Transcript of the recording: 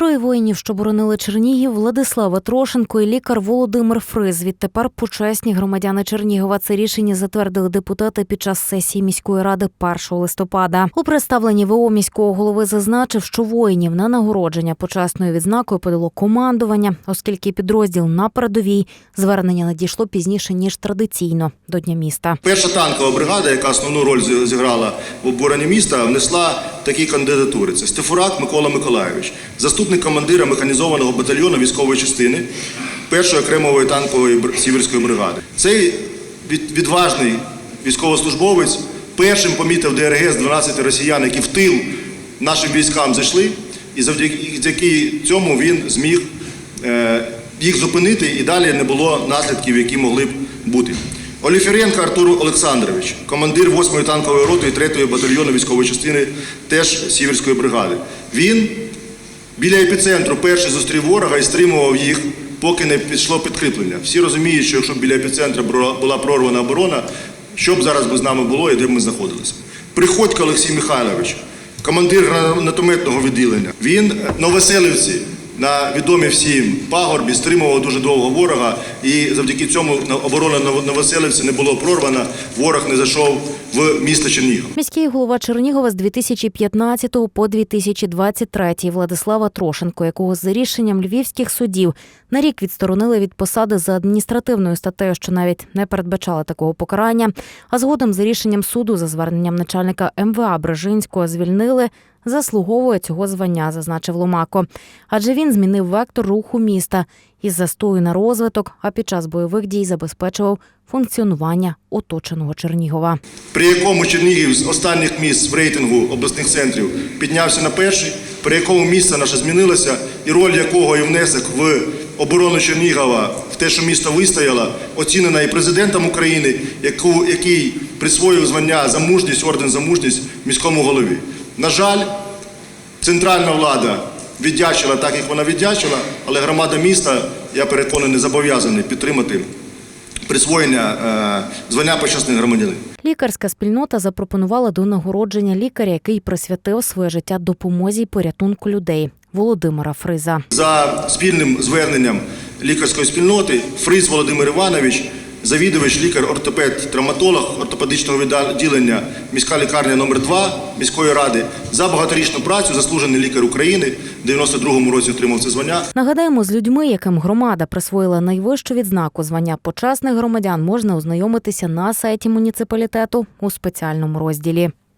Троє воїнів, що боронили Чернігів, Владислава Трошенко і лікар Володимир Фриз. Відтепер почесні громадяни Чернігова. Це рішення затвердили депутати під час сесії міської ради 1 листопада. У представленні ВО міського голови зазначив, що воїнів на нагородження почесною відзнакою подало командування, оскільки підрозділ на передовій звернення надійшло пізніше ніж традиційно до дня міста. Перша танкова бригада, яка основну роль зіграла в обороні міста, внесла такі кандидатури: це Стефурак Микола Миколайович, заступник командира механізованого батальйону військової частини першої окремої танкової сіверської бригади. Цей відважний військовослужбовець першим помітив ДРГ з 12 росіян, які в тил нашим військам зайшли, і завдяки завдяки цьому він зміг е, їх зупинити, і далі не було наслідків, які могли б бути. Оліфіренко Артур Олександрович, командир 8-ї танкової роти і 3-ї батальйону військової частини теж Сіверської бригади. Він біля епіцентру перший зустрів ворога і стримував їх, поки не пішло підкріплення. Всі розуміють, що якщо б біля епіцентру була прорвана оборона, що б зараз би з нами було і де б ми знаходилися. Приходько Олексій Михайлович, командир гранатометного відділення. Він на Веселівці, на відомі всім пагорбі, стримував дуже довго ворога, і завдяки цьому на- оборона на Новоселівці не було прорвана, ворог не зайшов в місто Чернігів. Міський голова Чернігова з 2015 по 2023 Владислава Трошенко, якого за рішенням львівських судів на рік відсторонили від посади за адміністративною статтею, що навіть не передбачала такого покарання. А згодом за рішенням суду за зверненням начальника МВА Брежинського звільнили. Заслуговує цього звання, зазначив Ломако. Адже він змінив вектор руху міста із застою на розвиток, а під час бойових дій забезпечував функціонування оточеного Чернігова. при якому Чернігів з останніх місць в рейтингу обласних центрів піднявся на перший, при якому місце наше змінилося, і роль якого і внесок в оборону Чернігова, в те, що місто вистояло, оцінена і президентом України, яку, який присвоїв звання за мужність, орден за мужність міському голові. На жаль, центральна влада віддячила так, як вона віддячила, але громада міста, я переконаний, зобов'язаний підтримати присвоєння е, звання почесних громадянин. Лікарська спільнота запропонувала до нагородження лікаря, який присвятив своє життя допомозі й порятунку людей Володимира Фриза. За спільним зверненням лікарської спільноти Фриз Володимир Іванович, завідувач, лікар, ортопед, травматолог ортопедичного відділення міська лікарня номер 2 міської ради за багаторічну працю, заслужений лікар України. В 92-му році отримав це звання. Нагадаємо, з людьми, яким громада присвоїла найвищу відзнаку звання почесних громадян, можна ознайомитися на сайті муніципалітету у спеціальному розділі.